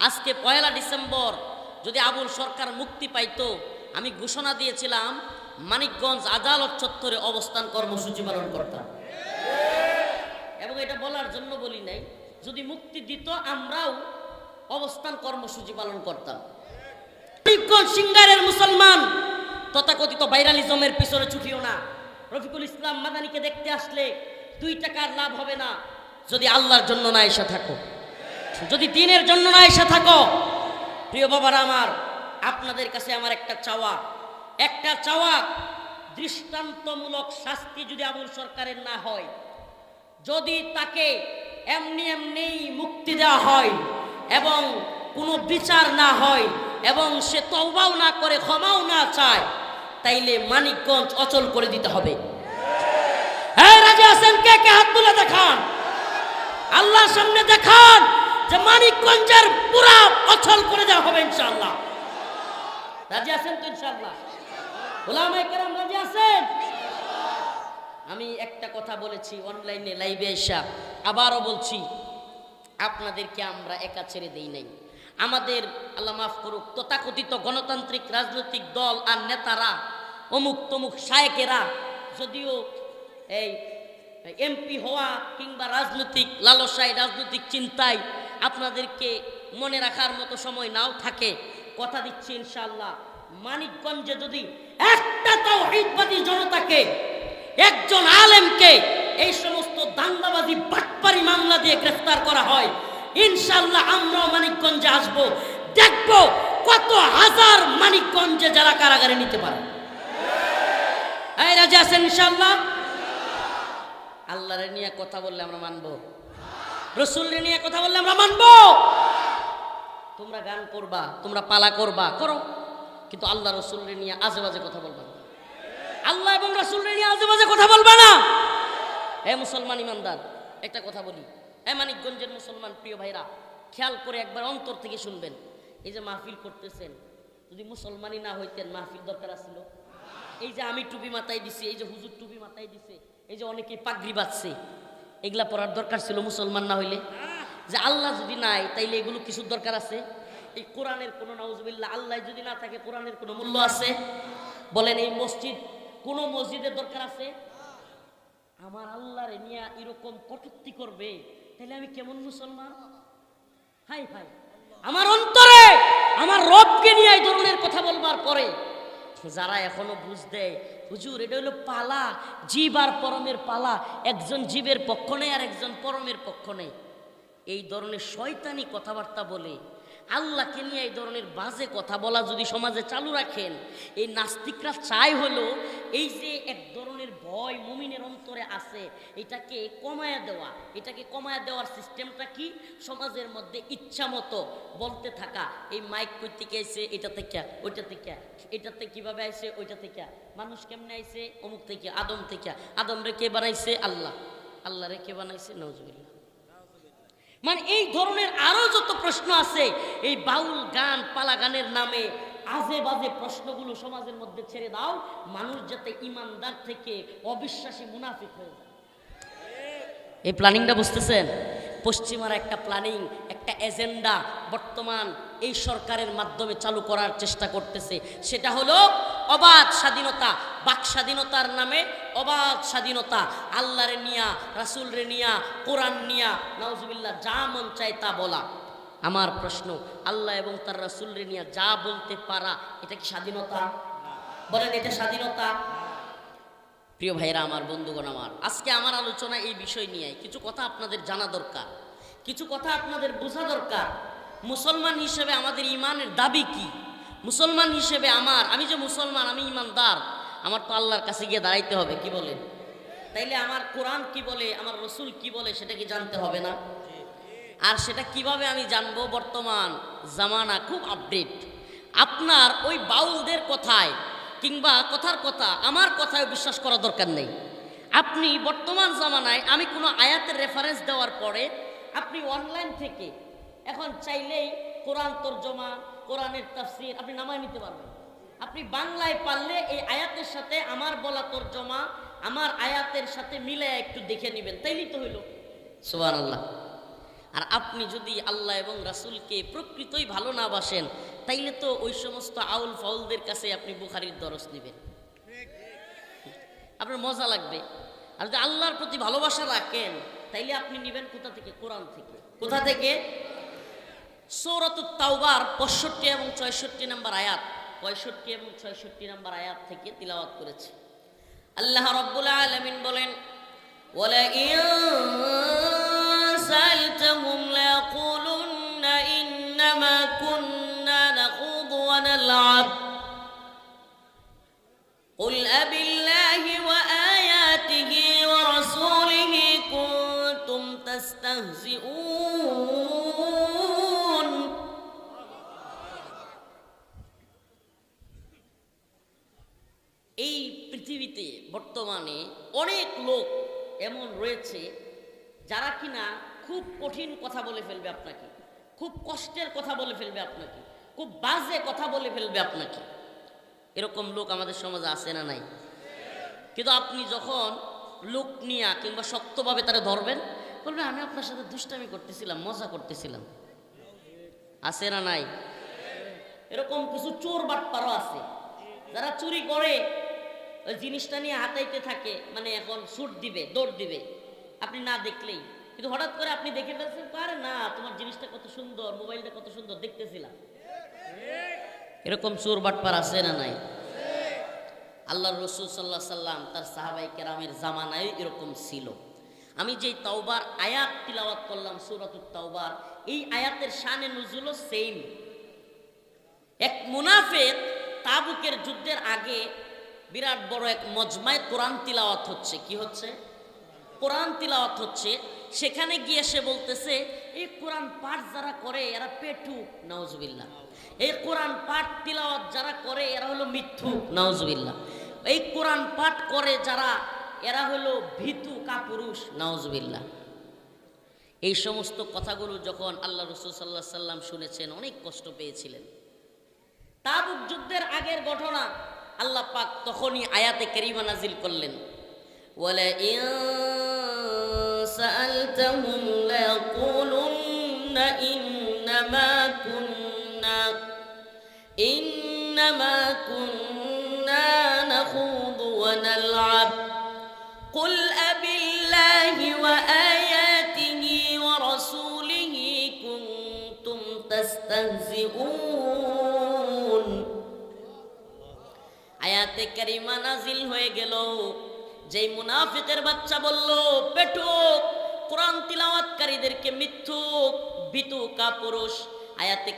আজকে পয়লা ডিসেম্বর, যদি আবুল সরকার মুক্তি পাইতো, আমি ঘোষণা দিয়েছিলাম, মানিকগঞ্জ আদালত চত্বরে অবস্থান কর্মসূচি পালন করতাম। এবং এটা বলার জন্য বলি নাই, যদি মুক্তি দিত, আমরাও অবস্থান কর্মসূচি পালন করতাম। সিঙ্গারের মুসলমান, তথাকথিত ভাইরালিজমের পিছনে ছুটিও না। রফিকুল ইসলাম মাদানিকে দেখতে আসলে দুই টাকার লাভ হবে না, যদি আল্লাহর জন্য না এসে থাকো। যদি দিনের জন্য না এসে থাকো, প্রিয় বাবারা আমার, আপনাদের কাছে আমার একটা চাওয়া। একটা চাওয়া, দৃষ্টান্তমূলক শাস্তি যদি আবুল সরকারের না হয়, যদি তাকে এমনি এমনি মুক্তি দেওয়া হয় এবং কোনো বিচার না হয় এবং সে তওবাও না করে, ক্ষমাও না চায়, তাইলে মানিকগঞ্জ অচল করে দিতে হবে। হ্যাঁ রাজা আছেন? কে কে হাত তুলে দেখান? আল্লাহর সামনে দেখান। যে মানিকগঞ্জের পুরা অচল করে দেওয়া হবে ইনশাআল্লাহ। রাজি আছেন তো ইনশাআল্লাহ? ওলামায়ে কেরাম রাজি আছেন? আমি একটা কথা বলেছি অনলাইনে, লাইভে এসা আবারও বলছি, আপনাদেরকে আমরা একা ছেড়ে দেই নাই। আমাদের, আল্লাহ মাফ করুক, তথাকথিত গণতান্ত্রিক রাজনৈতিক দল আর নেতারা, অমুক তমুক শায়েকেরা, যদিও এই এমপি হওয়া কিংবা রাজনৈতিক লালসায়, রাজনৈতিক চিন্তায় আপনাদেরকে মনে রাখার মতো সময় নাও থাকে। কথা দিচ্ছি ইনশাআল্লাহ। মানিকগঞ্জে যদি একটা তাও ঈদবাদী জনতাকে, একজন আলেমকে এই সমস্ত দাঙ্গাবাদী বাটপারি মামলা দিয়ে গ্রেফতার করা হয় ইনশাল্লাহ আমরাও মানিকগঞ্জে আসব। দেখব কত হাজার মানিকগঞ্জে যারা কারাগারে নিতে পারে। রাজা আছেন ইনশাল্লাহ আল্লাহরে নিয়ে কথা বললে আমরা মানবো। রসুলরে নিয়ে কথা বললে আমরা মানবো। তোমরা গান করবা, তোমরা পালা করবা, করো। কিন্তু আল্লাহ রসুলরে নিয়ে আজে বাজে কথা বলবা না। আল্লাহ এবং রসুলরে নিয়ে আজে বাজে কথা বলবা না। এ মুসলমান ইমানদার, একটা কথা বলি। এ মানিকগঞ্জের মুসলমান প্রিয় ভাইরা, খেয়াল করে একবার অন্তর থেকে শুনবেন। এই যে মাহফিল করতেছেন, যদি মুসলমানই না হইতেন মাহফিল দরকার আছিল? এই যে আমি টুপি মাথায় দিছি, এই যে হুজুর টুপি মাথায় দিছে, এই যে অনেকে পাগড়ি বাঁধছে এগুলা পড়ার দরকার ছিল মুসলমান না হইলে। যে আল্লাহ যদি নাই, তাইলে এগুলো কিছুর দরকার আছে? এই কোরআনের কোনো নাউজবিল্লা আল্লাহ যদি না থাকে, কোরআনের কোনো মূল্য আছে? বলেন, এই মসজিদ কোনো মসজিদের দরকার আছে? আমার আল্লাহরে নিয়ে এরকম কটূক্তি করবে তাহলে আমি কেমন মুসলমান? হাই হাই। আমার অন্তরে, আমার রবকে নিয়ে এই ধরনের কথা বলবার পরে, যারা এখনও বুঝ দেয় হুজুর, এটা হলো পালা। জীব আর পরমের পালা। একজন জীবের পক্ষ নেই আর একজন পরমের পক্ষ নেই। এই ধরনের শয়তানি কথাবার্তা বলে আল্লাহকে নিয়ে এই ধরনের বাজে কথা বলা যদি সমাজে চালু রাখেন, এই নাস্তিকরা চাই হলো এই যে এক ধরনের ভয় মুমিনের অন্তরে আছে, এটাকে কমায়া দেওয়া। এটাকে কমায়া দেওয়ার সিস্টেমটা কি? সমাজের মধ্যে ইচ্ছা মতো বলতে থাকা। এই মাইক কই থেকে আইছে? এটা থেকে, ওইটা থেকে। এটাতে কীভাবে আইছে? ওইটা থেকে। মানুষ কেমনে আইসে অমুক থেকে, আদম থেকে। আদম রে কে বানাইছে? আল্লাহ। আল্লাহ রে কে বানাইছে? নজবিল্লা মানে এই ধরনের আরও যত প্রশ্ন আছে, এই বাউল গান, পালা গানের নামে আজে বাজে প্রশ্নগুলো সমাজের মধ্যে ছেড়ে দাও, মানুষ যাতে ইমানদার থেকে অবিশ্বাসী মুনাফিক হয়ে যায়। এই প্ল্যানিংটা বুঝতেছেন? পশ্চিমার একটা প্ল্যানিং একটা এজেন্ডা বর্তমান এই সরকারের মাধ্যমে চালু করার চেষ্টা করতেছে। সেটা হলো অবাধ স্বাধীনতা, বাক স্বাধীনতার নামে অবাধ স্বাধীনতা আল্লাহ রে নিয়া রাসুল রে নিয়া, কোরআন নিয়া নওজুবিল্লাহ যা মন চায় তা বলা। আমার প্রশ্ন, আল্লাহ এবং তার রাসুল রে নিয়া যা বলতে পারা, এটা কি স্বাধীনতা? বলেন, এটা স্বাধীনতা? প্রিয় ভাইরা আমার বন্ধুগণ আমার, আজকে আমার আলোচনা এই বিষয় নিয়ে। কিছু কথা আপনাদের জানা দরকার, কিছু কথা আপনাদের বোঝা দরকার। মুসলমান হিসেবে আমাদের ইমানের দাবি কি? মুসলমান হিসেবে আমার, আমি যে মুসলমান, আমি ইমানদার, আমার তো আল্লাহর কাছে গিয়ে দাঁড়াইতে হবে, কি বলেন? তাইলে আমার কোরআন কি বলে, আমার রসুল কি বলে, সেটা কি জানতে হবে না? আর সেটা কীভাবে আমি জানব? বর্তমান জামানা খুব আপডেট আপনার ওই বাউলদের কথায় কিংবা কথার কথা, আমার কথায় বিশ্বাস করা দরকার নেই। আপনি বর্তমান জামানায়, আমি কোনো আয়াতের রেফারেন্স দেওয়ার পরে আপনি অনলাইন থেকে এখন চাইলেই কোরআন তর্জমা, কোরআনের তাফসির আপনি নামায় নিতে পারবেন। আপনি বাংলায় পারলে এই আয়াতের সাথে আমার বলা তর্জমা, আমার আয়াতের সাথে মিলে একটু দেখে নেবেন। তাইলেই তো হইল। সুবহানাল্লাহ। আর আপনি যদি আল্লাহ এবং রাসুলকে প্রকৃতই ভালো না বাসেন তাইলে তো ওই সমস্ত আউল ফাউলদের কাছে আপনি বুখারির দরস নেবেন আপনার মজা লাগবে আর যদি আল্লাহর প্রতি ভালোবাসা রাখেন তাইলে আপনি নেবেন কোথা থেকে কোরআন থেকে কোথা থেকে সৌরত তাওবার পঁয়ষট্টি এবং ছয়ষট্টি নম্বর আয়াত পঁয়ষট্টি এবং ছয়ষট্টি নম্বর আয়াত থেকে তিলাওয়াত করেছে আল্লাহ রব্বুল আলমিন বলেন ولئن سألتهم ليقولن إنما كنا نخوض ونلعب قل أبالله وآياته ورسوله كنتم تستهزئون এই পৃথিবীতে বর্তমানে অনেক লোক এমন রয়েছে যারা কিনা খুব কঠিন কথা বলে ফেলবে আপনাকে খুব কষ্টের কথা বলে ফেলবে আপনাকে খুব বাজে কথা বলে ফেলবে আপনাকে। এরকম লোক আমাদের সমাজে আছে না নাই? কিন্তু আপনি যখন লোক নিয়া কিংবা শক্তভাবে তারা ধরবেন, বলবে, আমি আপনার সাথে দুষ্টামি করতেছিলাম, মজা করতেছিলাম। আছে না নাই? এরকম কিছু চোর বাটপারও আছে। যারা চুরি করে, ওই জিনিসটা নিয়ে হাতাইতে থাকে মানে এখন সুট দিবে, দৌড় দিবে, আপনি না দেখলেই। কিন্তু হঠাৎ করে আপনি দেখে ফেলছেন, পারে না, তোমার জিনিসটা কত সুন্দর, মোবাইলটা কত সুন্দর, দেখতেছিলাম। এরকম চোর বাটপার আছে না নাই? আল্লাহ রসুল সাল্লাহ সাল্লাম তার সাহাবাই কেরামের জামানায় এরকম ছিল। আমি যেই তাওবার আয়াত তিলাওয়াত করলাম, সুরাতুত তাওবার, এই আয়াতের শানে নজুলও সেম এক মুনাফেক তাবুকের যুদ্ধের আগে বিরাট বড় এক মজমায় কোরআন তিলাওয়াত হচ্ছে। কি হচ্ছে? কোরআন তিলাওয়াত হচ্ছে, সেখানে গিয়ে সে বলতেছে এই কোরআন পাঠ যারা করে, এরা পেটুক নাউজবিল্লা এই কোরআন পাঠ তিলাওয়াত যারা করে, এরা হলো মিথ্যুক নাউজবিল্লা এই কোরআন পাঠ করে যারা, এরা হলো ভীতু কাপুরুষ নাউজবিল্লা এই সমস্ত কথাগুলো যখন আল্লাহ রসুল সাল্লাহ সাল্লাম শুনেছেন, অনেক কষ্ট পেয়েছিলেন। তাবুক যুদ্ধের আগের ঘটনা আল্লাহ পাক তখনই আয়াতে কেরিমা নাজিল করলেন। বলে سَأَلْتَهُمْ لَيَقُولُنَّ إِنَّمَا كُنَّا إِنَّمَا كُنَّا نَخُوضُ وَنَلْعَبُ قُلْ أَبِاللَّهِ وَآيَاتِهِ وَرَسُولِهِ كُنتُمْ تَسْتَهْزِئُونَ আয়াতে কারিমা নাজিল হয়ে গেল যেই মুনাফিকের বাচ্চা বলল পেটুক কোরআন তিলাওয়াতকারীদেরকে মিথ্যুক বিতু কাপুরুষ আয়াতে